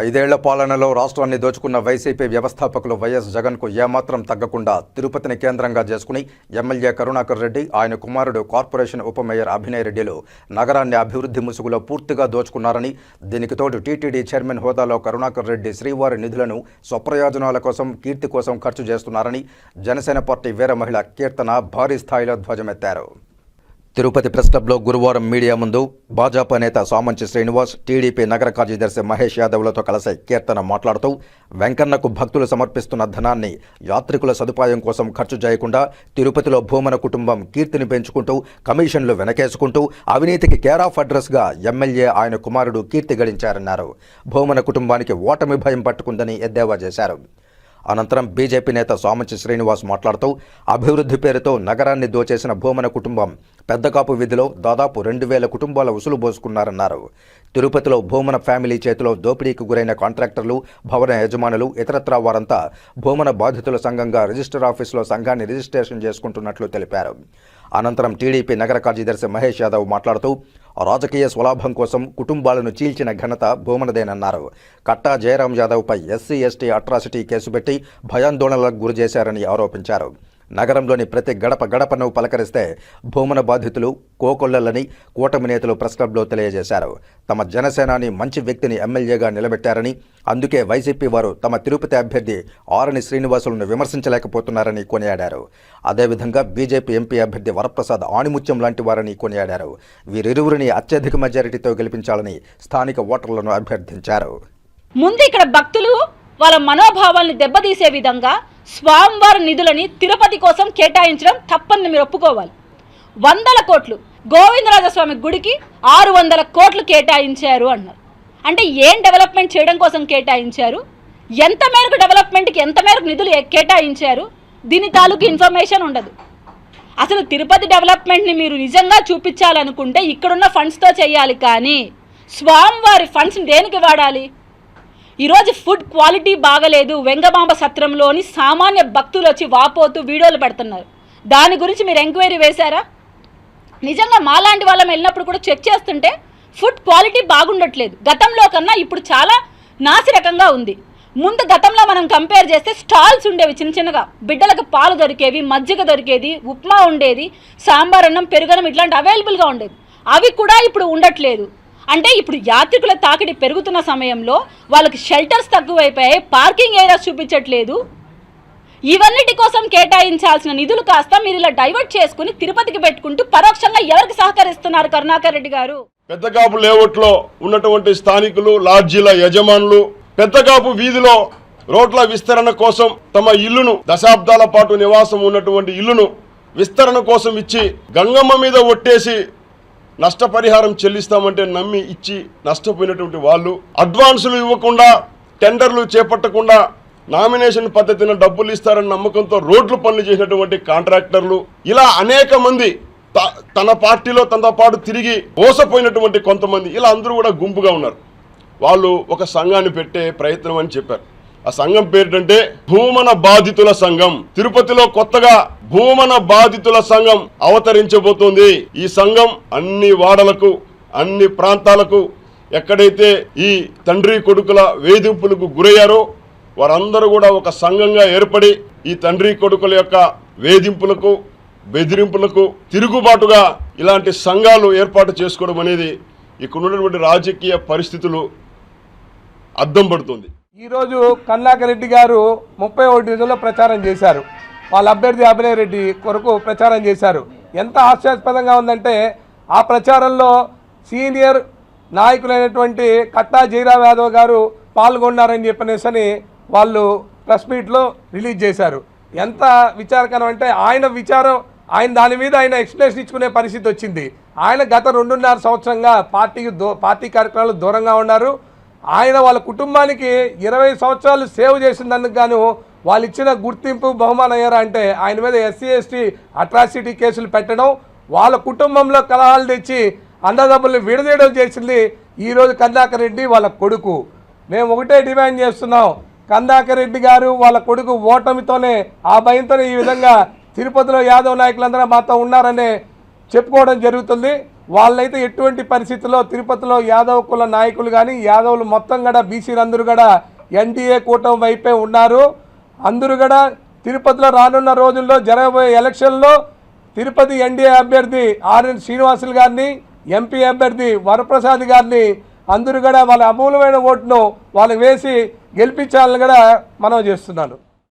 ఐదేళ్ళ పాలనలో రాష్ట్రాన్ని దోచుకున్న వైసీపీ వ్యవస్థాపకులు వైఎస్ జగన్కు ఏమాత్రం తగ్గకుండా తిరుపతిని కేంద్రంగా చేసుకుని ఎమ్మెల్యే కరుణాకర్ రెడ్డి ఆయన కుమారుడు కార్పొరేషన్ ఉప మేయర్ అభినయ్ రెడ్డిలు నగరాన్ని అభివృద్ధి ముసుగులో పూర్తిగా దోచుకున్నారని దీనికి తోడు టీటీడీ చైర్మన్ హోదాలో కరుణాకర్ రెడ్డి శ్రీవారి నిధులను స్వప్రయోజనాల కోసం కీర్తి కోసం ఖర్చు చేస్తున్నారని జనసేన పార్టీ వీర మహిళ కీర్తన భారీ స్థాయిలో ధ్వజమెత్తారు. తిరుపతి ప్రెస్ క్లబ్లో గురువారం మీడియా ముందు భాజపా నేత సామంచి శ్రీనివాస్ టీడీపీ నగర కార్యదర్శి మహేష్ యాదవ్లతో కలిసి కీర్తన మాట్లాడుతూ వెంకన్నకు భక్తులు సమర్పిస్తున్న ధనాన్ని యాత్రికుల సదుపాయం కోసం ఖర్చు చేయకుండా తిరుపతిలో భూమన కుటుంబం కీర్తిని పెంచుకుంటూ కమిషన్లు వెనకేసుకుంటూ అవినీతికి కేర్ ఆఫ్ అడ్రస్గా ఎమ్మెల్యే ఆయన కుమారుడు కీర్తి గడించారన్నారు. భూమన కుటుంబానికి ఓటమి భయం పట్టుకుందని ఎద్దేవా చేశారు. అనంతరం బీజేపీ నేత సోమంచి శ్రీనివాస్ మాట్లాడుతూ అభివృద్ధి పేరుతో నగరాన్ని దోచేసిన భూమన కుటుంబం పెద్దకాపు విధిలో దాదాపు రెండు వేల కుటుంబాల ఉసులు పోసుకున్నారన్నారు తిరుపతిలో భూమన ఫ్యామిలీ చేతిలో దోపిడీకి గురైన కాంట్రాక్టర్లు భవన యజమానులు ఇతరత్రా వారంతా భూమన బాధితుల సంఘంగా రిజిస్టర్ ఆఫీసులో సంఘాన్ని రిజిస్ట్రేషన్ చేసుకుంటున్నట్లు తెలిపారు. అనంతరం టీడీపీ నగర కార్యదర్శి మహేష్ యాదవ్ మాట్లాడుతూ రాజకీయ స్వలాభం కోసం కుటుంబాలను చీల్చిన ఘనత భూమనదేనన్నారు. కట్టా జయరాం యాదవ్పై ఎస్సీ ఎస్టీ అట్రాసిటీ కేసు పెట్టి భయాందోళనలకు గురి చేశారని ఆరోపించారు. నగరంలోని ప్రతి గడప గడపను పలకరిస్తే భూమన బాధితులు కోకొల్లలని కూటమి నేతలు ప్రెస్ క్లబ్లో తెలియజేశారు. తమ జనసేనాని మంచి వ్యక్తిని ఎమ్మెల్యేగా నిలబెట్టారని అందుకే వైసీపీ వారు తమ తిరుపతి అభ్యర్థి ఆరని శ్రీనివాసులను విమర్శించలేకపోతున్నారని కొనియాడారు. అదేవిధంగా బీజేపీ ఎంపీ అభ్యర్థి వరప్రసాద్ ఆణిముత్యం లాంటి వారని కొనియాడారు. వీరిరువురిని అత్యధిక మెజారిటీతో గెలిపించాలని స్థానిక ఓటర్లను అభ్యర్థించారు. ముందు ఇక్కడ భక్తులు వాళ్ళ మనోభావాల్ని దెబ్బతీసే విధంగా స్వామివారి నిధులని తిరుపతి కోసం కేటాయించడం తప్పని మీరు ఒప్పుకోవాలి. వందల కోట్లు గోవిందరాజస్వామి గుడికి ఆరు వందల కోట్లు కేటాయించారు అన్నారు. అంటే ఏం డెవలప్మెంట్ చేయడం కోసం కేటాయించారు? ఎంత మేరకు డెవలప్మెంట్కి ఎంత మేరకు నిధులు కేటాయించారు? దీని తాలూకు ఇన్ఫర్మేషన్ ఉండదు. అసలు తిరుపతి డెవలప్మెంట్ని మీరు నిజంగా చూపించాలనుకుంటే ఇక్కడున్న ఫండ్స్తో చేయాలి కానీ స్వామివారి ఫండ్స్ దేనికి వాడాలి? ఈరోజు ఫుడ్ క్వాలిటీ బాగలేదు. వెంగమాంబ సత్రంలోని సామాన్య భక్తులు వచ్చి వాపోతూ వీడియోలు పెడుతున్నారు. దాని గురించి మీరు ఎంక్వైరీ వేశారా? నిజంగా మాలాంటి వాళ్ళం వెళ్ళినప్పుడు కూడా చెక్ చేస్తుంటే ఫుడ్ క్వాలిటీ బాగుండట్లేదు. గతంలో కన్నా ఇప్పుడు చాలా నాసిరకంగా ఉంది. ముందు గతంలో మనం కంపేర్ చేస్తే స్టాల్స్ ఉండేవి చిన్న చిన్నగా. బిడ్డలకు పాలు దొరికేవి మజ్జిగ దొరికేది ఉప్మా ఉండేది సాంబార్ అన్నం పెరుగన్నం ఇట్లాంటి అవైలబుల్గా ఉండేది అవి కూడా ఇప్పుడు ఉండట్లేదు. అంటే ఇప్పుడు యాత్రికుల తాకిడి పెరుగుతున్న సమయంలో వాళ్ళకి షెల్టర్స్ తక్కువైపోయాయి పార్కింగ్ ఏరియాస్ చూపించట్లేదు. ఇవన్నిటి కోసం కేటాయించాల్సిన నిధులు కాస్త మీరు ఇలా డైవర్ట్ చేసుకుని తిరుపతికి పెట్టుకుంటూ పరోక్షంగా ఎవరికి సహకరిస్తున్నారు కరుణాకర్ రెడ్డి గారు? పెద్దకాపు లేఅవుట్లో ఉన్నటువంటి స్థానికులు లాడ్జీల యజమానులు పెద్దకాపు వీధిలో రోడ్ల విస్తరణ కోసం తమ ఇల్లును దశాబ్దాల పాటు నివాసం ఉన్నటువంటి ఇల్లును విస్తరణ కోసం ఇచ్చి గంగమ్మ మీద ఒట్టేసి నష్టపరిహారం చెల్లిస్తామంటే నమ్మి ఇచ్చి నష్టపోయినటువంటి వాళ్ళు అడ్వాన్సులు ఇవ్వకుండా టెండర్లు చేపట్టకుండా నామినేషన్ పద్ధతిన డబ్బులు ఇస్తారని నమ్మకంతో రోడ్లు పనులు చేసినటువంటి కాంట్రాక్టర్లు ఇలా అనేక మంది త- తన పార్టీలో తనతో పాటు తిరిగి మోసపోయినటువంటి కొంతమంది ఇలా అందరూ కూడా గుంపుగా ఉన్నారు. వాళ్ళు ఒక సంఘాన్ని పెట్టే ప్రయత్నం అని చెప్పారు. ఆ సంఘం పేరుటంటే భూమన బాధితుల సంఘం. తిరుపతిలో కొత్తగా భూమన బాధితుల సంఘం అవతరించబోతోంది. ఈ సంఘం అన్ని వాడలకు అన్ని ప్రాంతాలకు ఎక్కడైతే ఈ తండ్రి కొడుకుల వేధింపులకు గురయ్యారో వారందరూ కూడా ఒక సంఘంగా ఏర్పడి ఈ తండ్రి కొడుకుల యొక్క వేధింపులకు బెదిరింపులకు తిరుగుబాటుగా ఇలాంటి సంఘాలు ఏర్పాటు చేసుకోవడం అనేది ఇక్కడ ఉన్నటువంటి రాజకీయ పరిస్థితులు అద్దం పడుతుంది ఈరోజు కన్నాకరెడ్డి గారు ముప్పై ఒకటి రోజుల్లో ప్రచారం చేశారు. వాళ్ళ అభ్యర్థి అభినయ్ రెడ్డి కొరకు ప్రచారం చేశారు. ఎంత హాస్యాస్పదంగా ఉందంటే ఆ ప్రచారంలో సీనియర్ నాయకులైనటువంటి కట్టా జయరామ్ యాదవ్ గారు పాల్గొన్నారని చెప్పనేసని వాళ్ళు ప్రెస్ మీట్లో రిలీజ్ చేశారు. ఎంత విచారకరం అంటే ఆయన విచారం ఆయన దాని మీద ఆయన ఎక్స్ప్లెనేషన్ ఇచ్చుకునే పరిస్థితి వచ్చింది. ఆయన గత రెండున్నర సంవత్సరంగా పార్టీకి దో పార్టీ కార్యక్రమాలు దూరంగా ఉన్నారు. ఆయన వాళ్ళ కుటుంబానికి ఇరవై సంవత్సరాలు సేవ్ చేసినందుకు గాను వాళ్ళు ఇచ్చిన గుర్తింపు బహుమానం అయ్యారా అంటే ఆయన మీద ఎస్సీ ఎస్టీ అట్రాసిటీ కేసులు పెట్టడం వాళ్ళ కుటుంబంలో కలహాలు తెచ్చి అన్నదమ్ముల్ని విడదీయడం చేసింది ఈరోజు కందాకర్ రెడ్డి వాళ్ళ కొడుకు. మేము ఒకటే డిమాండ్ చేస్తున్నాం కందాకర్ రెడ్డి గారు వాళ్ళ కొడుకు ఓటమితోనే ఆ భయంతోనే ఈ విధంగా తిరుపతిలో యాదవ్ నాయకులందరూ మాతో ఉన్నారనే చెప్పుకోవడం జరుగుతుంది. వాళ్ళైతే ఎటువంటి పరిస్థితుల్లో తిరుపతిలో యాదవ్ కుల నాయకులు కానీ యాదవులు మొత్తం కూడా బీసీలందరూ కూడా ఎన్డీఏ కూటమి వైపే ఉన్నారు. అందరూ కూడా తిరుపతిలో రానున్న రోజుల్లో జరగబోయే ఎలక్షన్లో తిరుపతి ఎన్డీఏ అభ్యర్థి ఆర్ఎన్ శ్రీనివాసులు గారిని ఎంపీ అభ్యర్థి వరప్రసాద్ గారిని అందరూ కూడా వాళ్ళ అమూలమైన ఓటును వాళ్ళకి వేసి గెలిపించాలని కూడా మనం చేస్తున్నాను